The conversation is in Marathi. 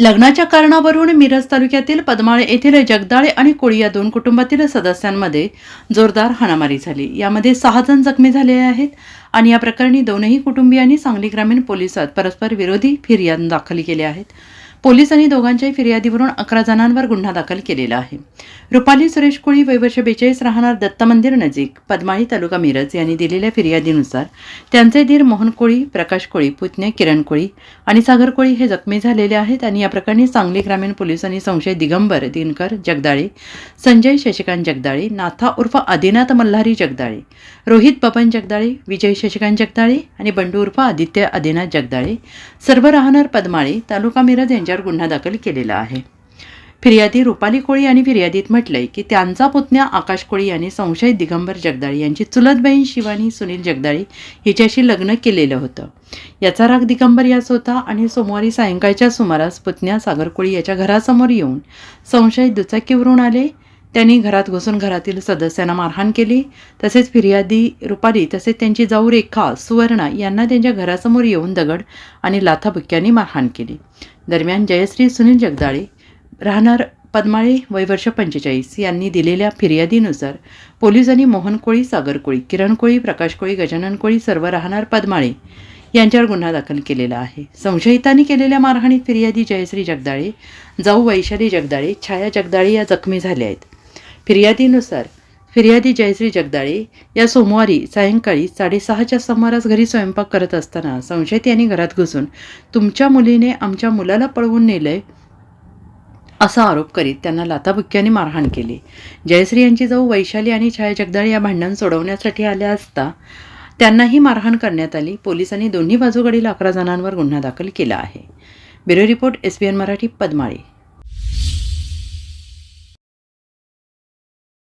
लग्नाच्या कारणावरून मिरज तालुक्यातील पदमाळे येथील जगदाळे आणि कोळी या दोन कुटुंबातील सदस्यांमध्ये जोरदार हाणामारी झाली. यामध्ये सहा जण जखमी झाले आहेत आणि या प्रकरणी दोनही कुटुंबियांनी सांगली ग्रामीण पोलिसात परस्पर विरोधी फिर्याद दाखल केले आहेत. पोलिसांनी दोघांच्याही फिर्यादीवरून अकरा जणांवर गुन्हा दाखल केलेला आहे. रुपाली सुरेश कोळी वयवर्ष बेचाळीस राहणार दत्त मंदिर नजीक पद्माळी तालुका मिरज यांनी दिलेल्या फिर्यादीनुसार त्यांचे दीर मोहन कोळी प्रकाश कोळी पुतणे किरण कोळी आणि सागर कोळी हे जखमी झालेले आहेत आणि या प्रकरणी सांगली ग्रामीण पोलिसांनी संशय दिगंबर दिनकर जगदाळे संजय शशिकांत जगदाळे नाथा उर्फ आदिनाथ मल्हारी जगदाळे रोहित बबन जगदाळे विजय शशिकांत जगदाळे आणि बंडू उर्फ आदित्य आदिनाथ जगदाळे सर्व राहणार पद्माळे तालुका मिरज यांच्या यांच्यावर गुन्हा दाखल केलेला आहे. फिर्यादी रुपाली कोळी यांनी फिर्यादीत म्हटलंय की त्यांचा पुतण्या आकाश कोळी यांनी संशयित दिगंबर जगदाळी यांची चुलत बहीण शिवानी सुनील जगदाळी हिच्याशी लग्न केलेलं होतं. याचा राग दिगंबर याच होता आणि सोमवारी सायंकाळच्या सुमारास पुतण्या सागर कोळी याच्या घरासमोर येऊन संशयित दुचाकीवरून आले त्यांनी घरात घुसून घरातील सदस्यांना मारहाण केली. तसेच फिर्यादी रुपाली तसेच त्यांची जाऊ रेखा सुवर्णा यांना त्यांच्या घरासमोर येऊन दगड आणि लाथाबुक्क्यांनी मारहाण केली. दरम्यान जयश्री सुनील जगदाळे राहणार पद्माळे वयवर्ष पंचेचाळीस यांनी दिलेल्या फिर्यादीनुसार पोलिसांनी मोहन कोळी सागर कोळी किरण कोळी प्रकाश कोळी गजानन कोळी सर्व राहणार पद्माळे यांच्यावर गुन्हा दाखल केलेला आहे. संशयितांनी केलेल्या मारहाणीत फिर्यादी जयश्री जगदाळे जाऊ वैशाली जगदाळे छाया जगदाळे या जखमी झाल्या आहेत. फिर्यादीनुसार फिर्यादी जयश्री जगदाळे या सोमवारी सायंकाळी साडेसहाच्या सुमारास घरी स्वयंपाक करत असताना संशयित यांनी घरात घुसून तुमच्या मुलीने आमच्या मुलाला पळवून नेलंय असा आरोप करीत त्यांना लाथाबुक्क्यांनी मारहाण केली. जयश्री यांची जाऊ वैशाली आणि छाया जगदाळे या भांडण सोडवण्यासाठी आल्या असता त्यांनाही मारहाण करण्यात आली. पोलिसांनी दोन्ही बाजूकडील अकरा जणांवर गुन्हा दाखल केला आहे. Bureau report S B N Marathi Padmale.